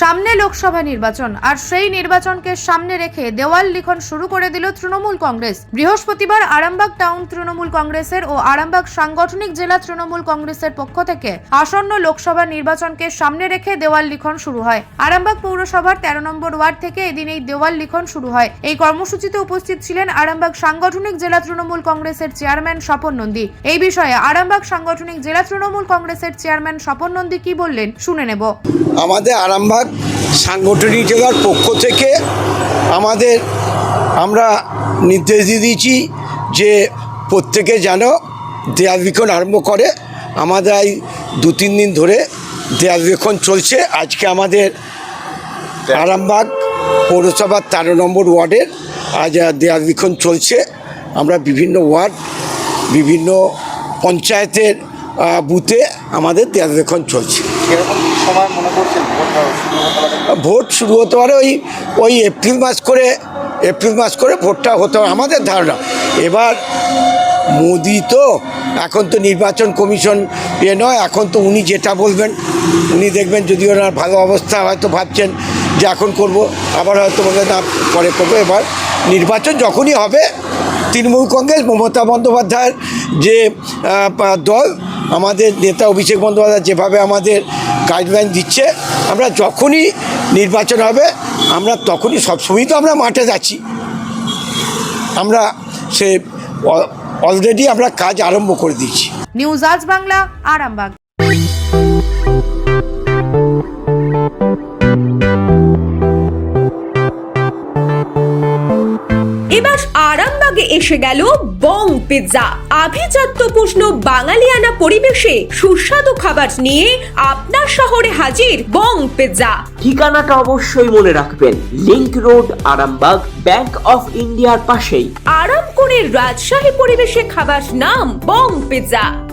সামনে লোকসভা নির্বাচন, আর সেই নির্বাচনকে সামনে রেখে দেওয়াল লিখন শুরু করে দিল তৃণমূল কংগ্রেস। বৃহস্পতিবার আরামবাগ টাউন তৃণমূল কংগ্রেসের ও আরামবাগ সাংগঠনিক জেলা তৃণমূল কংগ্রেসের পক্ষ থেকে আসন্ন লোকসভা নির্বাচনকে সামনে রেখে দেওয়াল লিখন শুরু হয়। আরামবাগ পৌরসভার তেরো নম্বর ওয়ার্ড থেকে এদিন এই দেওয়াল লিখন শুরু হয়। এই কর্মসূচিতে উপস্থিত ছিলেন আরামবাগ সাংগঠনিক জেলা তৃণমূল কংগ্রেসের চেয়ারম্যান স্বপন নন্দী। এই বিষয়ে আরামবাগ সাংগঠনিক জেলা তৃণমূল কংগ্রেসের চেয়ারম্যান স্বপন নন্দী কি বললেন শুনে নেব। আমাদের আরামবাগ সাংগঠনিক জেলার পক্ষ থেকে আমাদের আমরা নির্দেশ দিয়ে দিয়েছি যে প্রত্যেকে যেন দেয়াল লিখন আরম্ভ করে। আমাদের এই দু তিন দিন ধরে দেয়াল লিখন চলছে। আজকে আমাদের আরামবাগ পৌরসভার তেরো নম্বর ওয়ার্ডের আজ দেয়াল লিখন চলছে। আমরা বিভিন্ন ওয়ার্ড, বিভিন্ন পঞ্চায়েতের বুথে আমাদের লিখন চলছে। পারে? ভোট শুরু হতে পারে ওই ওই এপ্রিল মাস করে এপ্রিল মাস করে ভোটটা হতে হবে আমাদের ধারণা। এবার মোদি তো এখন তো নির্বাচন কমিশন এ নয় এখন তো উনি যেটা বলবেন উনি দেখবেন যদি ওনার ভালো অবস্থা হয়তো ভাবছেন যে এখন করব আবার হয়তো বলবেন না পরে করব। এবার নির্বাচন যখনই হবে তৃণমূল কংগ্রেস মমতা বন্দ্যোপাধ্যায়ের যে দল আমাদের নেতা অভিষেক বন্দ্যোপাধ্যায় যেভাবে আমাদের গাইডলাইন দিচ্ছে, আমরা যখনই নির্বাচন হবে, আমরা তখনই সবসময়ই তো আমরা মাঠে যাচ্ছি। আমরা সে অলরেডি আমরা কাজ আরম্ভ করে দিয়েছি। নিউজ আজ বাংলা, আরামবাগ। এবার আরামবাগে এসে গেল বং পিৎজা। আভিজাত্য পুষ্ণ বাঙালিয়ানা পরিবেশে সুস্বাদু খাবার নিয়ে আপনার শহরে হাজির বং পিৎজা। ঠিকানাটা অবশ্যই মনে রাখবেন। Link road Arambagh bank of ইন্ডিয়ার পাশেই। আরাম করে রাজশাহী পরিবেশে খাবার নাম বং পিৎজা।